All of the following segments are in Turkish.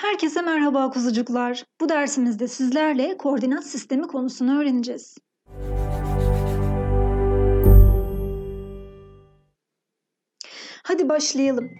Herkese merhaba kuzucuklar. Bu dersimizde sizlerle koordinat sistemi konusunu öğreneceğiz. Hadi başlayalım.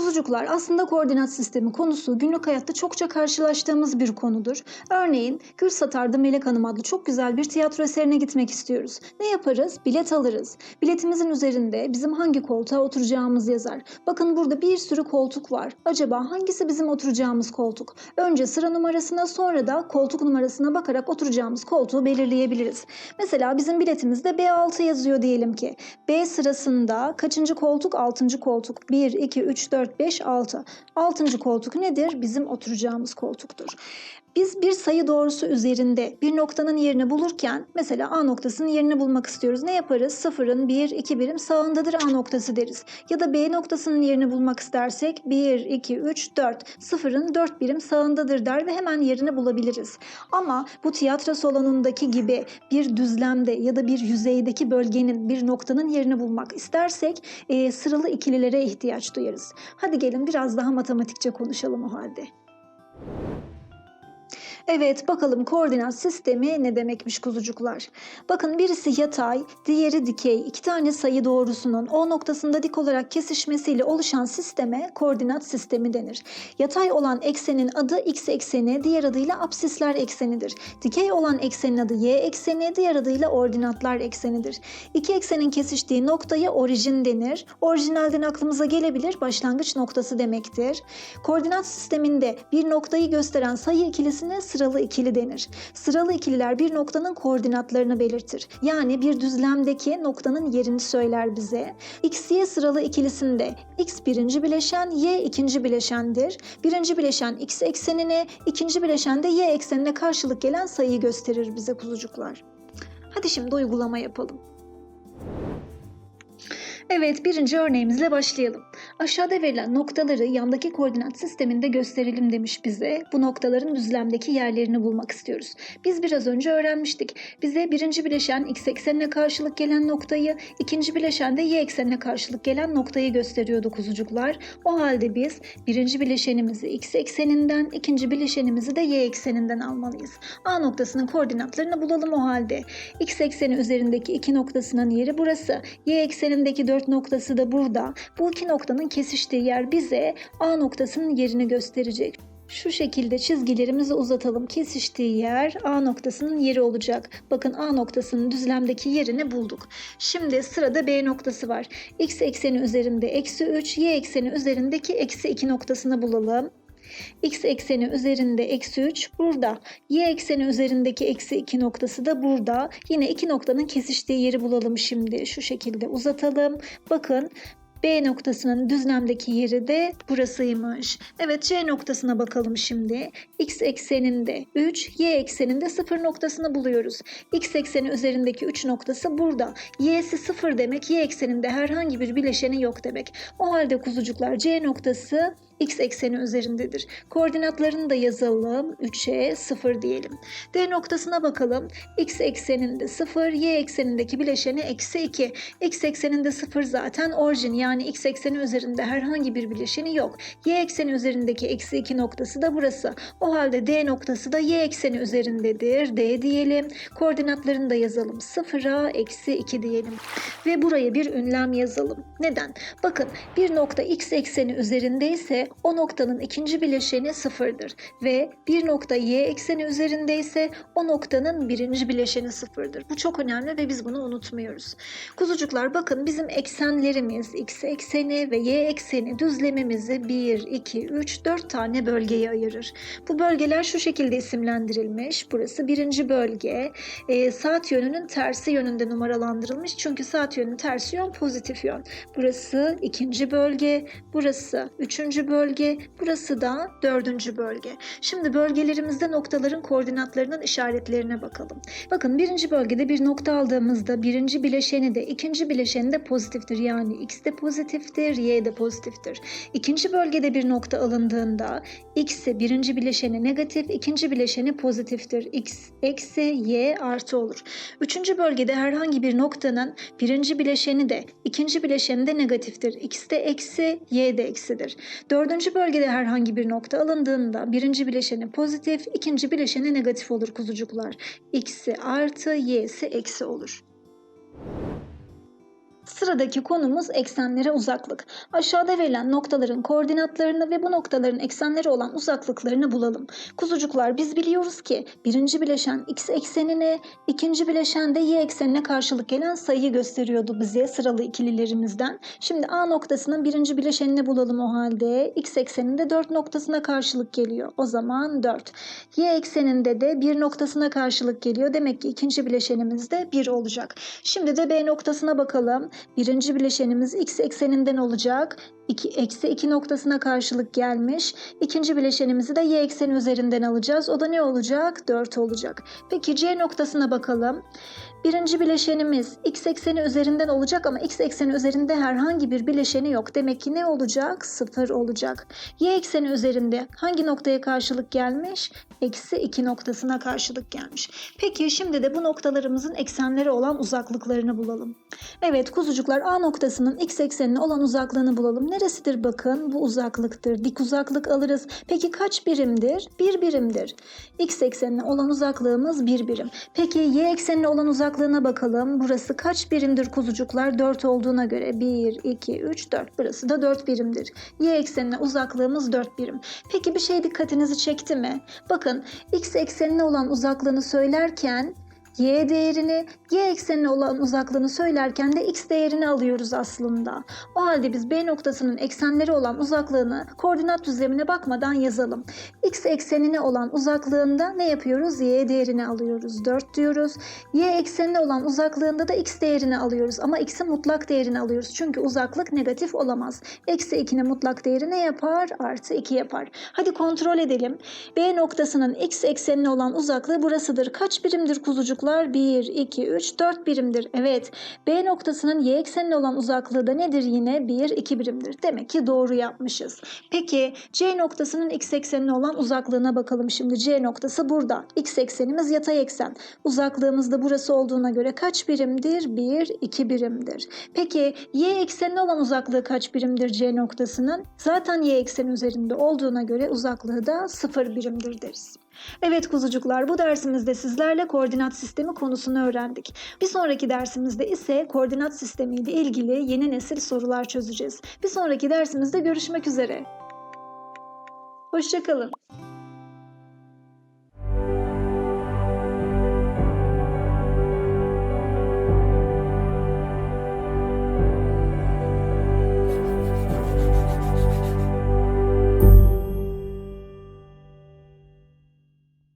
Kuzucuklar aslında koordinat sistemi konusu günlük hayatta çokça karşılaştığımız bir konudur. Örneğin Gül Satar'da Melek Hanım adlı çok güzel bir tiyatro eserine gitmek istiyoruz. Ne yaparız? Bilet alırız. Biletimizin üzerinde bizim hangi koltuğa oturacağımız yazar. Bakın burada bir sürü koltuk var. Acaba hangisi bizim oturacağımız koltuk? Önce sıra numarasına sonra da koltuk numarasına bakarak oturacağımız koltuğu belirleyebiliriz. Mesela bizim biletimizde B6 yazıyor diyelim ki. B sırasında kaçıncı koltuk? 6. koltuk. 1, 2, 3, 4, 5, 6. 6. koltuk nedir? Bizim oturacağımız koltuktur. Biz bir sayı doğrusu üzerinde bir noktanın yerini bulurken mesela A noktasının yerini bulmak istiyoruz. Ne yaparız? Sıfırın 1, 2 birim sağındadır A noktası deriz. Ya da B noktasının yerini bulmak istersek 1, 2, 3, 4. Sıfırın 4 birim sağındadır der ve hemen yerini bulabiliriz. Ama bu tiyatro salonundaki gibi bir düzlemde ya da bir yüzeydeki bölgenin bir noktanın yerini bulmak istersek e, sıralı ikililere ihtiyaç duyarız. Hadi gelin biraz daha matematikçe konuşalım o halde. Evet bakalım koordinat sistemi ne demekmiş kuzucuklar. Bakın birisi yatay, diğeri dikey. İki tane sayı doğrusunun O noktasında dik olarak kesişmesiyle oluşan sisteme koordinat sistemi denir. Yatay olan eksenin adı x ekseni, diğer adıyla absisler eksenidir. Dikey olan eksenin adı y ekseni, diğer adıyla ordinatlar eksenidir. İki eksenin kesiştiği noktaya orijin denir. Orijinalden aklımıza gelebilir başlangıç noktası demektir. Koordinat sisteminde bir noktayı gösteren sayı ikilisine sıralı ikili denir. Sıralı ikililer bir noktanın koordinatlarını belirtir. Yani bir düzlemdeki noktanın yerini söyler bize. X, Y sıralı ikilisinde X birinci bileşen, Y ikinci bileşendir. Birinci bileşen X eksenine, ikinci bileşen de Y eksenine karşılık gelen sayıyı gösterir bize kuzucuklar. Hadi şimdi uygulama yapalım. Evet, birinci örneğimizle başlayalım. Aşağıda verilen noktaları yandaki koordinat sisteminde gösterelim demiş bize. Bu noktaların düzlemdeki yerlerini bulmak istiyoruz. Biz biraz önce öğrenmiştik. Bize birinci bileşen x eksenine karşılık gelen noktayı, ikinci bileşen de y eksenine karşılık gelen noktayı gösteriyordu kuzucuklar. O halde biz birinci bileşenimizi x ekseninden, ikinci bileşenimizi de y ekseninden almalıyız. A noktasının koordinatlarını bulalım o halde. X ekseni üzerindeki iki noktasının yeri burası. Y eksenindeki 4 noktası da burada. Bu iki noktanın kesiştiği yer bize A noktasının yerini gösterecek. Şu şekilde çizgilerimizi uzatalım. Kesiştiği yer A noktasının yeri olacak. Bakın A noktasının düzlemdeki yerini bulduk. Şimdi sırada B noktası var. X ekseni üzerinde eksi 3, Y ekseni üzerindeki eksi 2 noktasını bulalım. X ekseni üzerinde eksi 3 burada. Y ekseni üzerindeki eksi 2 noktası da burada. Yine iki noktanın kesiştiği yeri bulalım şimdi. Şu şekilde uzatalım. Bakın B noktasının düzlemdeki yeri de burasıymış. Evet C noktasına bakalım şimdi. X ekseninde 3, Y ekseninde 0 noktasını buluyoruz. X ekseni üzerindeki 3 noktası burada. Y'si 0 demek, Y ekseninde herhangi bir bileşeni yok demek. O halde kuzucuklar C noktası x ekseni üzerindedir. Koordinatlarını da yazalım. 3'e 0 diyelim. D noktasına bakalım. x ekseninde 0, y eksenindeki bileşeni eksi 2. x ekseninde 0 zaten orijin yani x ekseni üzerinde herhangi bir bileşeni yok. y ekseni üzerindeki eksi 2 noktası da burası. O halde D noktası da y ekseni üzerindedir. D diyelim. Koordinatlarını da yazalım. 0'a eksi 2 diyelim. Ve buraya bir ünlem yazalım. Neden? Bakın bir nokta x ekseni üzerindeyse o noktanın ikinci bileşeni sıfırdır ve bir nokta y ekseni üzerindeyse o noktanın birinci bileşeni sıfırdır. Bu çok önemli ve biz bunu unutmuyoruz. Kuzucuklar bakın bizim eksenlerimiz x ekseni ve y ekseni düzlemimizi 1, 2, 3, 4 tane bölgeye ayırır. Bu bölgeler şu şekilde isimlendirilmiş. Burası birinci bölge. E, saat yönünün tersi yönünde numaralandırılmış. Çünkü saat yönünün tersi yön pozitif yön. Burası ikinci bölge. Burası üçüncü bölge bölge, burası da dördüncü bölge. Şimdi bölgelerimizde noktaların koordinatlarının işaretlerine bakalım. Bakın birinci bölgede bir nokta aldığımızda birinci bileşeni de ikinci bileşeni de pozitiftir. Yani x de pozitiftir, y de pozitiftir. İkinci bölgede bir nokta alındığında x ise birinci bileşeni negatif, ikinci bileşeni pozitiftir. x eksi y artı olur. Üçüncü bölgede herhangi bir noktanın birinci bileşeni de ikinci bileşeni de negatiftir. x de eksi, y de eksidir. Dördüncü Dördüncü bölgede herhangi bir nokta alındığında birinci bileşeni pozitif, ikinci bileşeni negatif olur kuzucuklar. X'i artı, Y'si eksi olur. Sıradaki konumuz eksenlere uzaklık. Aşağıda verilen noktaların koordinatlarını ve bu noktaların eksenleri olan uzaklıklarını bulalım. Kuzucuklar biz biliyoruz ki birinci bileşen x eksenine, ikinci bileşen de y eksenine karşılık gelen sayıyı gösteriyordu bize sıralı ikililerimizden. Şimdi A noktasının birinci bileşenini bulalım o halde. X ekseninde 4 noktasına karşılık geliyor. O zaman 4. Y ekseninde de 1 noktasına karşılık geliyor. Demek ki ikinci bileşenimiz de 1 olacak. Şimdi de B noktasına bakalım. Birinci bileşenimiz x ekseninden olacak. 2, eksi 2 noktasına karşılık gelmiş. İkinci bileşenimizi de y ekseni üzerinden alacağız. O da ne olacak? 4 olacak. Peki C noktasına bakalım. Birinci bileşenimiz x ekseni üzerinden olacak ama x ekseni üzerinde herhangi bir bileşeni yok. Demek ki ne olacak? 0 olacak. Y ekseni üzerinde hangi noktaya karşılık gelmiş? Eksi 2 noktasına karşılık gelmiş. Peki şimdi de bu noktalarımızın eksenleri olan uzaklıklarını bulalım. Evet kuzucuklar A noktasının x eksenine olan uzaklığını bulalım. Neresidir bakın? Bu uzaklıktır. Dik uzaklık alırız. Peki kaç birimdir? 1 birimdir. X eksenine olan uzaklığımız 1 birim. Peki y eksenine olan uzaklığına bakalım. Burası kaç birimdir kuzucuklar? 4 olduğuna göre 1, 2, 3, 4. Burası da 4 birimdir. Y eksenine uzaklığımız 4 birim. Peki bir şey dikkatinizi çekti mi? Bakın x eksenine olan uzaklığını söylerken y değerini, y eksenine olan uzaklığını söylerken de x değerini alıyoruz aslında. O halde biz B noktasının eksenleri olan uzaklığını koordinat düzlemine bakmadan yazalım. X eksenine olan uzaklığında ne yapıyoruz? Y değerini alıyoruz. 4 diyoruz. Y eksenine olan uzaklığında da x değerini alıyoruz. Ama x'in mutlak değerini alıyoruz. Çünkü uzaklık negatif olamaz. Eksi 2'nin mutlak değeri ne yapar? Artı 2 yapar. Hadi kontrol edelim. B noktasının x eksenine olan uzaklığı burasıdır. Kaç birimdir kuzucuklar? 1, 2, 3, 4 birimdir. Evet. B noktasının y eksenine olan uzaklığı da nedir yine? 1, 2 birimdir. Demek ki doğru yapmışız. Peki C noktasının x eksenine olan uzaklığına bakalım şimdi. C noktası burada. X eksenimiz yatay eksen. Uzaklığımız da burası olduğuna göre kaç birimdir? 1, 2 birimdir. Peki y eksenine olan uzaklığı kaç birimdir C noktasının? Zaten y ekseni üzerinde olduğuna göre uzaklığı da 0 birimdir deriz. Evet kuzucuklar bu dersimizde sizlerle koordinat sistemi konusunu öğrendik. Bir sonraki dersimizde ise koordinat sistemi ile ilgili yeni nesil sorular çözeceğiz. Bir sonraki dersimizde görüşmek üzere. Hoşçakalın.